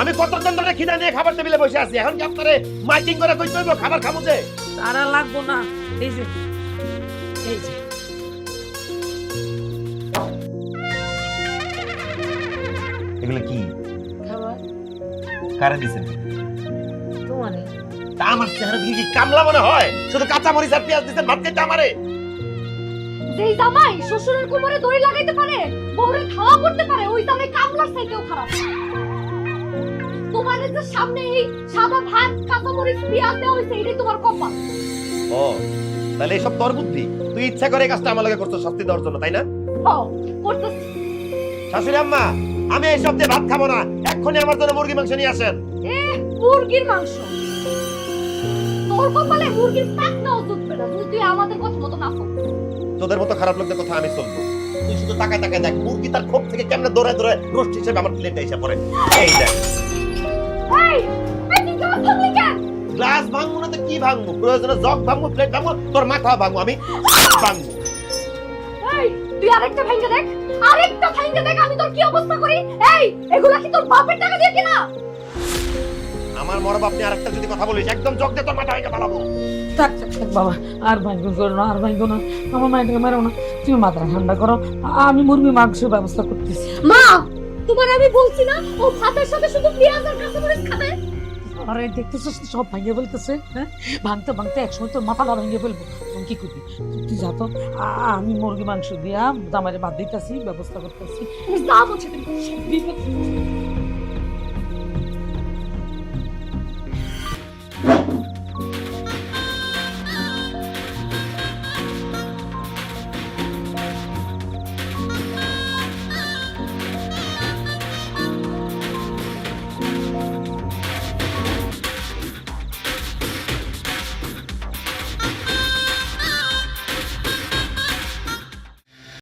আমি কতক্ষণ ধরে খিদা নিয়ে খাবার টেবিলে বসে আছি? এখন কি আপনারে মাইকিং করে কই তৈব খাবার খাব যে? তারা লাগবো না। এই যে। এই যে। এগুলো কি? খাবার? কারে দিছেন তোমারে তা আমার চেহারা দিকে কি কামলা মনে হয়? শুধু কাঁচা মরিচ আর পেঁয়াজ দিছেন ভাত খেতে আমারে? যেই জামাই শ্বশুরের কোমরে দড়ি লাগাইতে পারে বউরে খাওয়া করতে পারে ওই জামাই চাইতেও খারাপ। তোমার যে সামনে এই সাদা ভাত কাঁচা মরিচ পেঁয়াজ দেওয়া হয়েছে এটাই তোমার কপাল। ও তাহলে এইসব তোর বুদ্ধি। তুই ইচ্ছা করে এই কাজটা আমার লগে করছ শাস্তি দেওয়ার জন্য তাই না? করতেছি। শাশুড়ি আম্মা আমি এই দিয়ে ভাত খাব না। এক্ষুনি আমার জন্য মুরগি মাংস নিয়ে আসেন। এ মুরগির মাংস। কপালে মুরগির জুটবে না। যদি তুই আমাদের কথা মতো না। তোদের মতো খারাপ লোকদের কথা আমি চলবো তুই শুধু তাকায় তাকায় দেখ মুরগি তার খোপ থেকে কেমনে দৌড়ায় দৌড়ায় রোস্ট হিসেবে আমার প্লেটে এসে পড়ে। এই দেখ। গ্লাস ভাঙবো না তো কি ভাঙবো? প্রয়োজনে জগ ভাঙবো প্লেট ভাঙবো তোর মাথা ভাঙবো আমি ভাঙবো। তুই আরেকটা ভেঙে দেখ। আরেকটা ভেঙে দেখ আমি তোর কি অবস্থা করি? এই এগুলা কি তোর বাপের টাকা দিয়ে কিনা? আমার মরব আপনি আরেকটা যদি কথা বলিস একদম জগ দিয়ে তোর মাথা ভেঙে ফেলাবো। থাক থাক থাক বাবা আর ভাঙ্গন করো না আর ভাঙ্গো না আমার মাইটাকে মেরো না। তুমি মাথা ঠান্ডা করো। আমি মুরগি মাংসের ব্যবস্থা করতেছি। মা তোমার আমি বলছি না ও ভাতের সাথে শুধু পেঁয়াজ আর কাঁচামরিচ খাবে? আরে দেখতেছিস তো সব ভাঙিয়ে ফেলতেছে হ্যাঁ? ভাঙতে ভাঙতে একসময় তোর মাথাটা ভেঙে ফেলব। তুমি কি করবি? তুই- যা তো। আমি মুরগি মাংস দিয়া জামারে বাদ দিতেছি ব্যবস্থা করতেছি। যা বলছো বিপদ